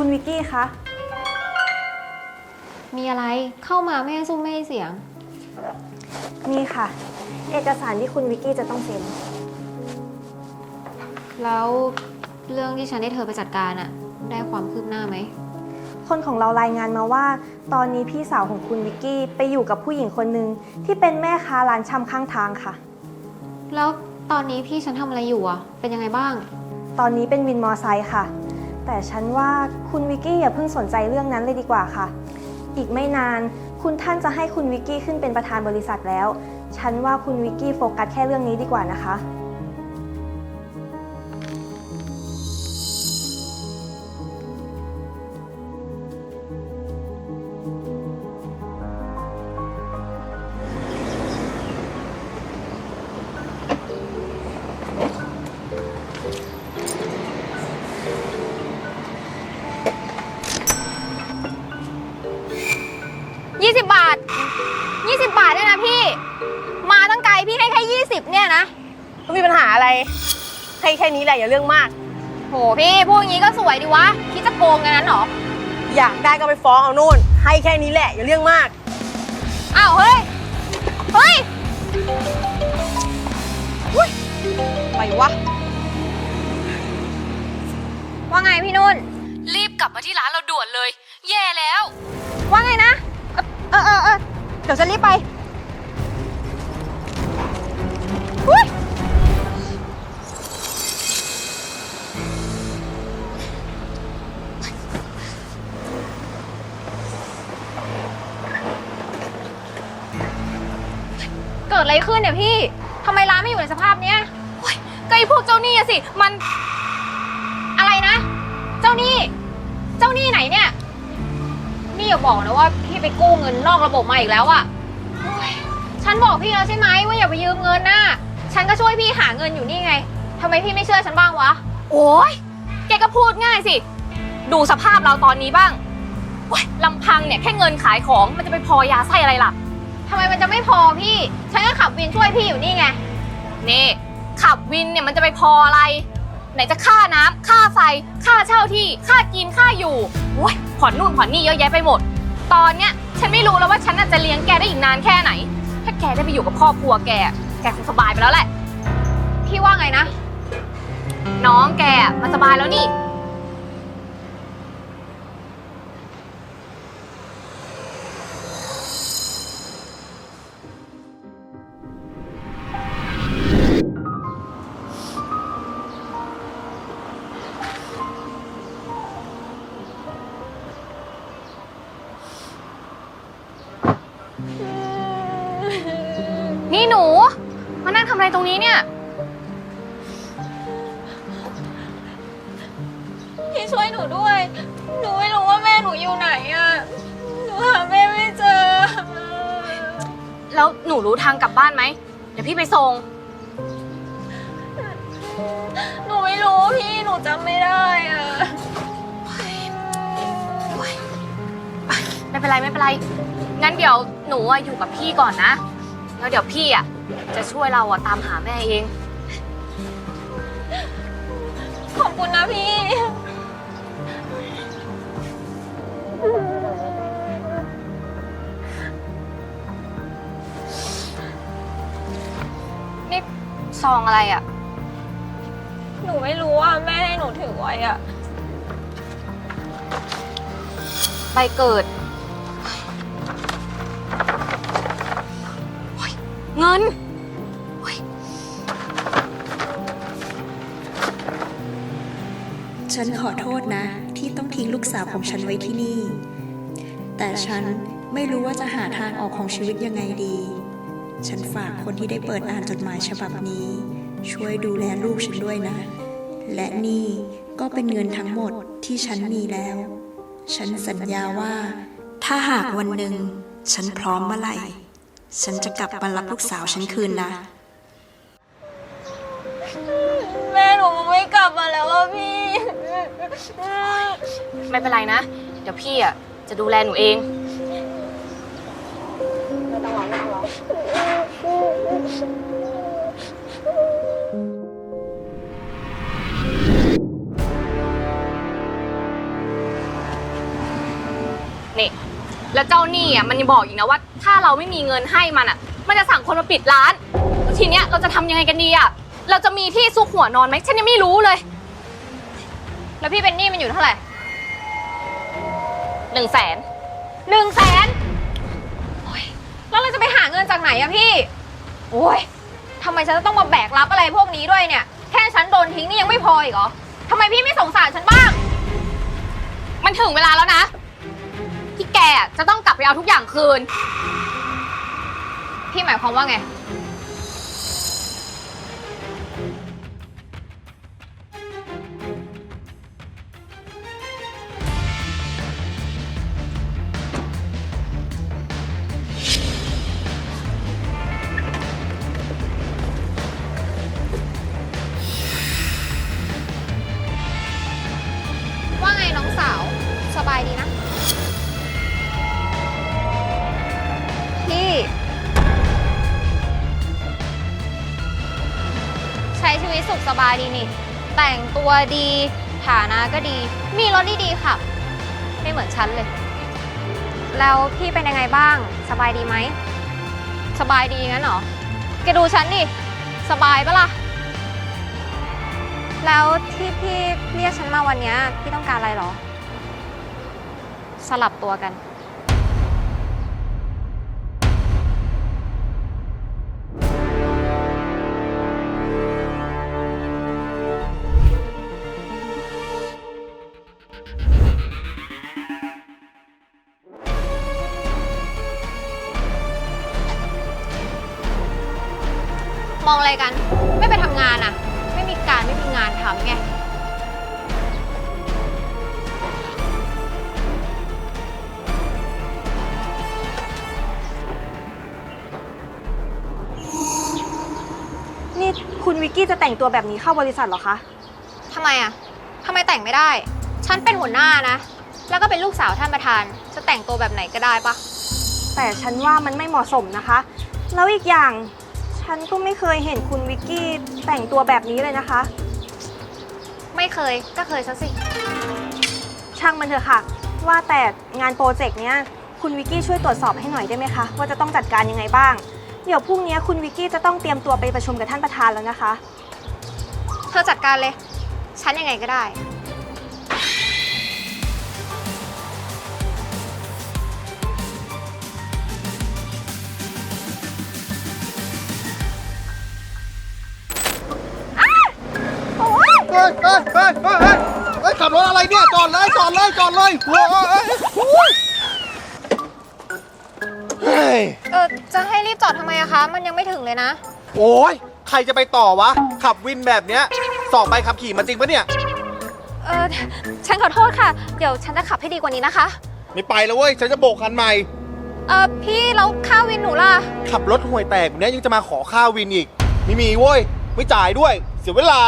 คุณวิกกี้คะ มีอะไรเข้ามาไม่ให้ซุ้มไม่ให้เสียง นี่ค่ะ เอกสารที่คุณวิกกี้จะต้องเซ็น แล้วเรื่องที่ฉันได้เธอไปจัดการอะได้ความคืบหน้าไหม คนของเรารายงานมาว่า ตอนนี้พี่สาวของคุณวิกกี้ไปอยู่กับผู้หญิงคนหนึ่งที่เป็นแม่ค้าร้านชำข้างทางค่ะ แล้วตอนนี้พี่ฉันทำอะไรอยู่อะเป็นยังไงบ้าง ตอนนี้เป็นวินมอไซค์ค่ะ แต่ฉันว่าคุณวิกกี้อย่าเพิ่งสนใจเรื่องนั้นเลยดีกว่าค่ะ อีกไม่นานคุณท่านจะให้คุณวิกกี้ขึ้นเป็นประธานบริษัทแล้ว ฉันว่าคุณวิกกี้โฟกัสแค่เรื่องนี้ดีกว่านะคะ อะไรให้แค่นี้แหละอย่าเรื่องมาก โหพี่พูดอย่างนี้ก็สวยดีวะ คิดจะโกงกันนั้นเหรอ อยากได้ก็ไปฟ้องเอานู่น ให้แค่นี้แหละอย่าเรื่องมาก อ้าวเฮ้ย เฮ้ยไปวะ ว่าไงพี่นุ่น รีบกลับมาที่ร้านเราด่วนเลย แย่แล้ว ว่าไงนะ เออเออเออเดี๋ยวจะรีบไป เกิดอะไรขึ้นเนี่ยพี่ทำไมร้านไม่อยู่ในสภาพเนี้ยก็ไอ้พวกเจ้าหนี้อะสิ มัน อะไรนะ เจ้าหนี้ เจ้าหนี้ไหนเนี่ย นี่อย่าบอกนะว่าพี่ไปกู้เงินนอกระบบมาอีกแล้วอะโอ๊ยฉันบอกพี่แล้วใช่ไหมว่าอย่าไปยืมเงินน่ะ ฉันก็ช่วยพี่หาเงินอยู่นี่ไงทำไมพี่ไม่เชื่อฉันบ้างวะ โอ้ยแกก็พูดง่ายสิ ดูสภาพเราตอนนี้บ้างโอ๊ยลำพังเนี่ยแค่เงินขายของมันจะไปพอยาไส้อะไรล่ะ ทำไมมันจะไม่พอพี่ ฉันก็ขับวินช่วยพี่อยู่นี่ไง นี่ ขับวินเนี่ยมันจะไปพออะไร ไหนจะค่าน้ำค่าไฟ ค่าเช่าที่ ค่ากิน ค่าอยู่โอ้ยผ่อนนู่นผ่อนนี่เยอะแยะไปหมด ตอนเนี้ยฉันไม่รู้แล้วว่าฉันน่ะจะเลี้ยงแกได้อีกนานแค่ไหน ถ้าแกได้ไปอยู่กับครอบครัวแก แกคงสบายไปแล้วแหละ พี่ว่าไงนะ น้องแกอะมันสบายแล้วนี่นี่ ตรงนี้เนี่ย พี่ช่วยหนูด้วย หนูไม่รู้ว่าแม่หนูอยู่ไหนอะหนูหาแม่ไม่เจอ แล้วหนูรู้ทางกลับบ้านไหม เดี๋ยวพี่ไปส่ง หนูไม่รู้พี่ หนูจำไม่ได้อะไม่เป็นไรไม่เป็นไร งั้นเดี๋ยวหนูอะอยู่กับพี่ก่อนนะ แล้วเดี๋ยวพี่อะจะช่วยเราอะตามหาแม่เอง ขอบคุณนะพี่ นี่ซองอะไรอะ หนูไม่รู้ว่าแม่ให้หนูถือไว้อะใบเกิด งิน ฉันขอโทษนะ ที่ต้องทิ้งลูกสาวของฉันไว้ที่นี่ แต่ฉันไม่รู้ว่าจะหาทางออกของชีวิตยังไงดี ฉันฝากคนที่ได้เปิดอ่านจดหมายฉบับนี้ ช่วยดูแลลูกฉันด้วยนะ และนี่ก็เป็นเงินทั้งหมดที่ฉันมีแล้ว ฉันสัญญาว่า ถ้าหากวันหนึ่ง ฉันพร้อมเมื่อไหร่ ฉันจะกลับมารับลูกสาวฉันคืนนะ แม่หนูไม่กลับมาแล้วอะพี่ ไม่เป็นไรนะ เดี๋ยวพี่อะจะดูแลหนูเอง แล้วเจ้าหนี้อะมันยังบอกอีกนะว่า ถ้าเราไม่มีเงินให้มันอะ มันจะสั่งคนมาปิดร้าน ทีเนี้ยเราจะทำยังไงกันดีอะ เราจะมีที่ซุกหัวนอนไหมฉันยังไม่รู้เลย แล้วพี่เป็นหนี้มันอยู่เท่าไหร่หนึ่งแสนหนึ่งแสนโอ๊ยแล้วเราจะไปหาเงินจากไหนอะพี่ โอ้ยทำไมฉันจะต้องมาแบกรับอะไรพวกนี้ด้วยเนี่ย แค่ฉันโดนทิ้งนี่ยังไม่พออีกเหรอทำไมพี่ไม่สงสารฉันบ้าง มันถึงเวลาแล้วนะ จะต้องกลับไปเอาทุกอย่างคืน พี่หมายความว่าไงาดีนี่ แต่งตัวดี ฐานะก็ดี มีรถดีๆขับไม่เหมือนฉันเลย แล้วพี่เป็นยังไงบ้าง สบายดีไหม สบายดีงั้นเหรอ แกดูฉันดิ สบายปะล่ะ แล้วที่พี่เรียกฉันมาวันเนี้ยพี่ต้องการอะไรเหรอ สลับตัวกัน มองอะไรกัน ไม่ไปทำงานอะไม่มีการไม่มีงานทำไง นี่คุณวิกกี้จะแต่งตัวแบบนี้เข้าบริษัทเหรอคะ ทำไมอะทำไมแต่งไม่ได้ ฉันเป็นหัวหน้านะ แล้วก็เป็นลูกสาวท่านประธาน จะแต่งตัวแบบไหนก็ได้ปะแต่ฉันว่ามันไม่เหมาะสมนะคะ แล้วอีกอย่าง ฉันก็ไม่เคยเห็นคุณวิกกี้แต่งตัวแบบนี้เลยนะคะ ไม่เคยก็เคยซะสิ ช่างมันเถอะค่ะ ว่าแต่งานโปรเจกต์เนี้ยคุณวิกกี้ช่วยตรวจสอบให้หน่อยได้ไหมคะ ว่าจะต้องจัดการยังไงบ้าง เดี๋ยวพรุ่งนี้คุณวิกกี้จะต้องเตรียมตัวไปประชุมกับท่านประธานแล้วนะคะ เธอจัดการเลย ฉันยังไงก็ได้ ฮ้ยเฮ้ยเฮ้ยเฮ้ยเฮ้ยเฮ้ยขับรถอะไรเนี่ยจอดเลยจอดเลยจอดเลยโอ้ยโอ้ยเฮ้ยเออจะให้รีบจอดทำไมอะคะ มันยังไม่ถึงเลยนะ โอ้ยใครจะไปต่อวะ ขับวินแบบเนี้ยสอบใบขับขี่มาจริงปะเนี่ย เออฉันขอโทษค่ะ เดี๋ยวฉันจะขับให้ดีกว่านี้นะคะ ไม่ไปแล้วเว้ย ฉันจะโบกคันใหม่ เออพี่แล้วค่าวินหนูล่ะ ขับรถห่วยแตกแบบเนี้ยยังจะมาขอค่าวินอีก ไม่มีเว้ย ไม่จ่ายด้วย เสียเวลา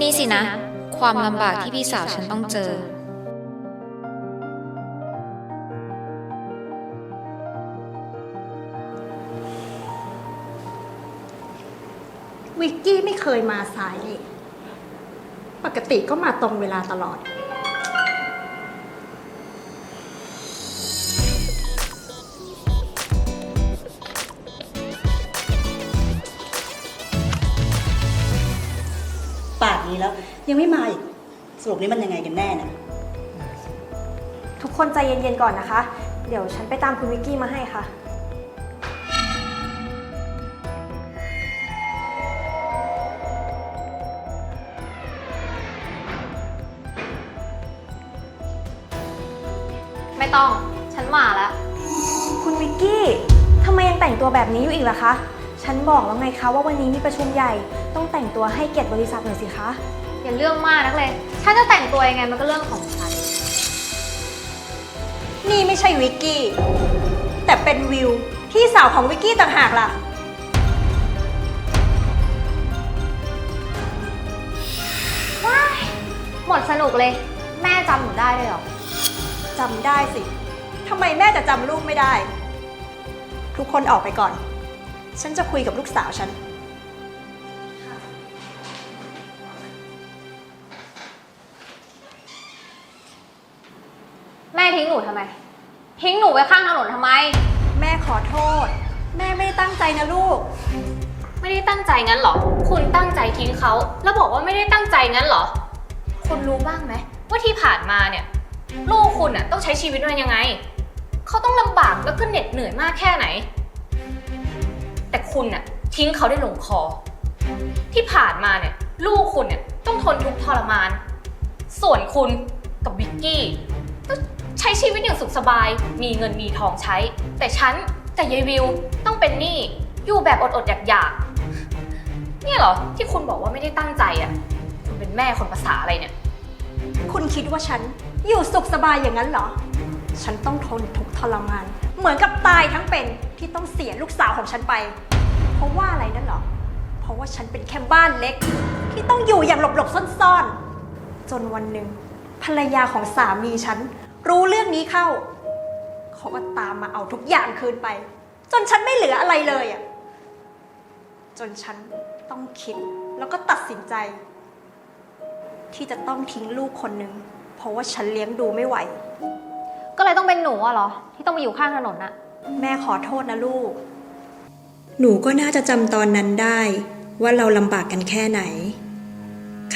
นี่สินะ ความลำบากที่พี่สาวฉันต้องเจอ วิกกี้ไม่เคยมาสายเลย ปกติก็มาตรงเวลาตลอด นนี้แล้ว ยังไม่มาอีกสรุปนี้มันยังไงกันแน่นะทุกคนใจเย็นๆก่อนนะคะ เดี๋ยวฉันไปตามคุณวิกกี้มาให้ค่ะ ไม่ต้องฉฉันมาแล้ว คุณวิกกี้ทำไมยังแต่งตัวแบบนี้อยู่อีกล่ะคะ ฉันบอกแล้วไงคะว่าวันนี้มีประชุมใหญ่ ต้องแต่งตัวให้เกียรติบริษัทหน่อยสิคะ อย่าเรื่องมากนักเลย ฉันจะแต่งตัวยังไงมันก็เรื่องของฉัน นี่ไม่ใช่วิกกี้ แต่เป็นวิว พี่สาวของวิกกี้ต่างหากล่ะหมดสนุกเลย แม่จำหนูได้เลยเหรอ จำได้สิ ทำไมแม่จะจำลูกไม่ได้ ทุกคนออกไปก่อน ฉันจะคุยกับลูกสาวฉัน แม่ทิ้งหนูทำไม ทิ้งหนูไว้ข้างถนนทำไม แม่ขอโทษ แม่ไม่ได้ตั้งใจนะลูก ไม่ได้ตั้งใจงั้นเหรอ คุณตั้งใจทิ้งเขา แล้วบอกว่าไม่ได้ตั้งใจงั้นเหรอ คุณรู้บ้างไหมว่าที่ผ่านมาเนี่ย ลูกคุณน่ะต้องใช้ชีวิตมันยังไง เขาต้องลำบากแล้วก็เหน็ดเหนื่อยมากแค่ไหนแต่ คุณน่ะทิ้งเขาได้ลงคอ ที่ผ่านมาเนี่ยลูกคุณเนี่ยต้องทนทุกข์ทรมาน ส่วนคุณกับวิกกี้ก็ใช้ชีวิตอย่างสุขสบาย มีเงินมีทองใช้ แต่ฉันกับยายวิวต้องเป็นหนี้อยู่แบบอดๆอยากๆเนี่ยเหรอที่คุณบอกว่าไม่ได้ตั้งใจอะคุณเป็นแม่คนภาษาอะไรเนี่ย คุณคิดว่าฉันอยู่สุขสบายอย่างนั้นเหรอ ฉันต้องทนทุกข์ทรมาน เหมือนกับตายทั้งเป็นที่ต้องเสียลูกสาวของฉันไป เพราะว่าอะไรนั่นเหรอ เพราะว่าฉันเป็นแค่บ้านเล็ก ที่ต้องอยู่อย่างหลบๆซ่อนๆ จนวันหนึ่งภรรยาของสามีฉัน รู้เรื่องนี้เข้า เขาก็ตามมาเอาทุกอย่างคืนไป จนฉันไม่เหลืออะไรเลยอะ จนฉันต้องคิดแล้วก็ตัดสินใจ ที่จะต้องทิ้งลูกคนหนึ่งเพราะว่าฉันเลี้ยงดูไม่ไหว ก็เลยต้องเป็นหนูอะเหรอ ที่ต้องมาอยู่ข้างถนนอะแม่ขอโทษนะลูก หนูก็น่าจะจำตอนนั้นได้ ว่าเราลำบากกันแค่ไหน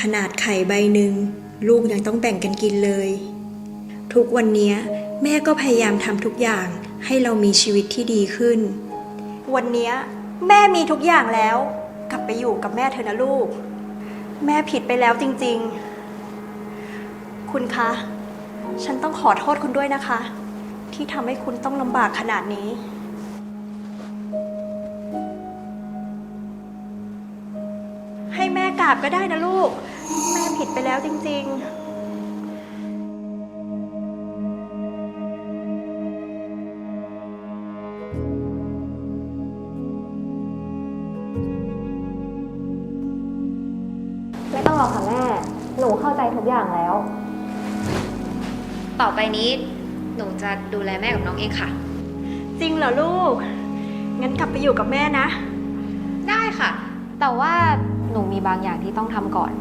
ขนาดไข่ใบหนึ่งลูกยังต้องแบ่งกันกินเลย ทุกวันนี้แม่ก็พยายามทำทุกอย่างให้เรามีชีวิตที่ดีขึ้น วันนี้แม่มีทุกอย่างแล้ว กลับไปอยู่กับแม่เธอนะลูก แม่ผิดไปแล้วจริงๆ คุณคะ ฉันต้องขอโทษคุณด้วยนะคะ ที่ทำให้คุณต้องลำบากขนาดนี้ กราบก็ได้นะลูก แม่ผิดไปแล้วจริง ๆ ไม่ต้องรอค่ะแม่ หนูเข้าใจทุกอย่างแล้ว ต่อไปนี้ หนูจะดูแลแม่กับน้องเองค่ะ จริงเหรอลูก งั้นกลับไปอยู่กับแม่นะ ได้ค่ะ แต่ว่า หนูมีบางอย่างที่ต้องทำก่อน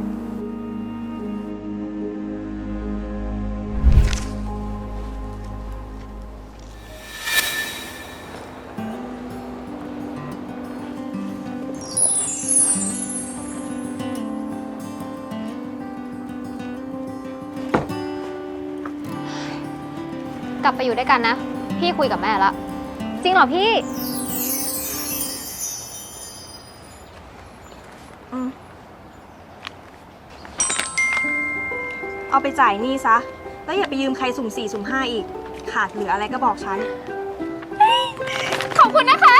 กลับไปอยู่ด้วยกันนะ พี่คุยกับแม่แล้วจริงเหรอพี่ จ่ายหนี้ซะ แล้วอย่าไปยืมใครสุ่มสี่สุ่มห้าอีก ขาดเหลืออะไรก็บอกฉัน ขอบคุณนะคะ